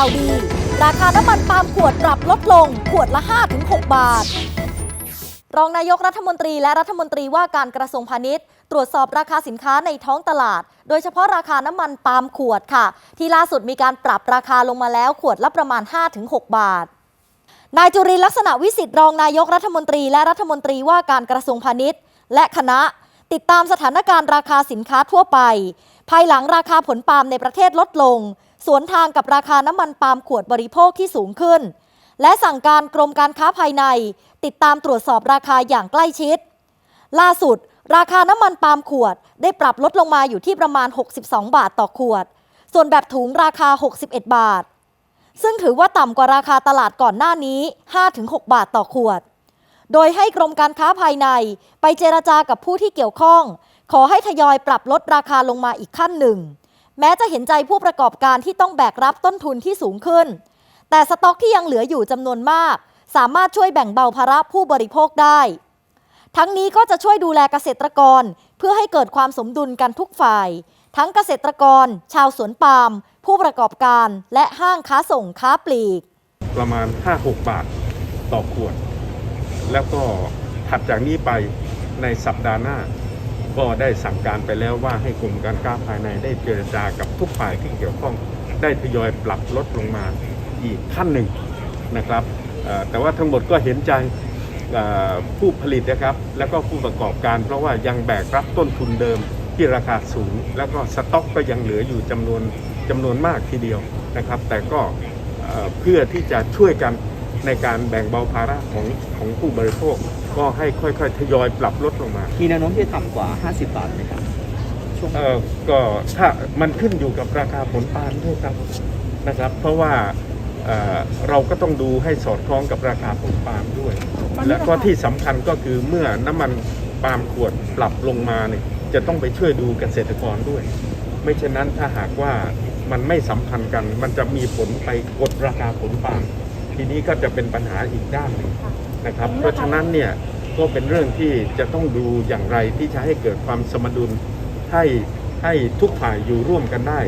ข่าวดี ราคาน้ำมันปาล์มขวดปรับลดลง ขวดละ 5-6 บาท รองนายกรัฐมนตรีและรัฐมนตรีว่าการกระทรวงพาณิชย์ ตรวจสอบราคาสินค้าในท้องตลาด โดยเฉพาะราคาน้ำมันปาล์มขวดค่ะ ที่ล่าสุดมีการปรับราคาลงมาแล้วขวดละประมาณ 5-6 บาทนายจุรินลักษณะวิสิทธิ์รองนายกรัฐมนตรีและรัฐมนตรีว่าการกระทรวงพาณิชย์ และคณะติดตามสถานการณ์ราคาสินค้าทั่วไป ภายหลังราคาผลปาล์มในประเทศลดลง สวนทางกับราคาน้ำมันปาล์มขวดบริโภคที่สูงขึ้น และสั่งการกรมการค้าภายใน ติดตามตรวจสอบราคาอย่างใกล้ชิด ล่าสุด ราคาน้ำมันปาล์มขวดได้ปรับลดลงมาอยู่ที่ประมาณ 62 บาทต่อขวด ส่วนแบบถุงราคา 61 บาท ซึ่งถือว่าต่ำกว่าราคาตลาดก่อนหน้านี้ 5-6 บาทต่อขวด โดยให้กรมการค้าภายใน ไปเจรจากับผู้ที่เกี่ยวข้อง ขอให้ทยอยปรับลดราคาลงมาอีกขั้นหนึ่ง แม้จะเห็นใจผู้ประกอบการที่ต้องแบกรับต้นทุนที่สูงขึ้น แต่สต็อกที่ยังเหลืออยู่จำนวนมาก สามารถช่วยแบ่งเบาภาระผู้บริโภคได้ ทั้งนี้ก็จะช่วยดูแลเกษตรกร เพื่อให้เกิดความสมดุลกันทุกฝ่าย ทั้งเกษตรกร ชาวสวนปาล์ม ผู้ประกอบการ และห้างค้าส่งค้าปลีก ประมาณ 5-6 บาทต่อขวด แล้วก็ถัดจากนี้ไปในสัปดาห์หน้า ก็ได้สั่งการไปแล้วว่าให้กรมการค้าภายในได้เจรจากับทุกฝ่ายที่เกี่ยวข้อง ได้ทยอยปรับลดลงมาอีกขั้นหนึ่งนะครับแต่ว่าทั้งหมดก็เห็นใจผู้ผลิตนะครับ แล้วก็ผู้ประกอบการเพราะว่ายังแบกรับต้นทุนเดิมที่ราคาสูง แล้วก็สต็อกก็ยังเหลืออยู่จำนวนจำนวนมากทีเดียวนะครับ แต่ก็เพื่อที่จะช่วยกัน ในการแบ่งเบาภาระของของผู้บริโภค ก็ให้ค่อยๆ ทยอยปรับลดลงมา มีแนวโน้มที่จะต่ำกว่า 50 บาทไหมครับช่วงเอ่อก็ถ้ามันขึ้นอยู่กับราคาผลปาล์มด้วยครับนะครับ เพราะว่าเอ่อเราก็ต้องดูให้สอดคล้องกับราคาผลปาล์มด้วย และก็ที่สำคัญก็คือเมื่อน้ำมันปาล์มขวดปรับลงมาเนี่ยจะต้องไปช่วยดูเกษตรกรด้วย ไม่เช่นนั้นถ้าหากว่ามันไม่สัมพันธ์กัน มันจะมีผลไปกดราคาผลปาล์ม ทีนี้ก็จะเป็นปัญหาอีกด้านหนึ่งนะครับ เพราะฉะนั้นเนี่ยก็เป็นเรื่องที่จะต้องดูอย่างไรที่จะให้เกิดความสมดุลให้ให้ทุกฝ่ายอยู่ร่วมกันได้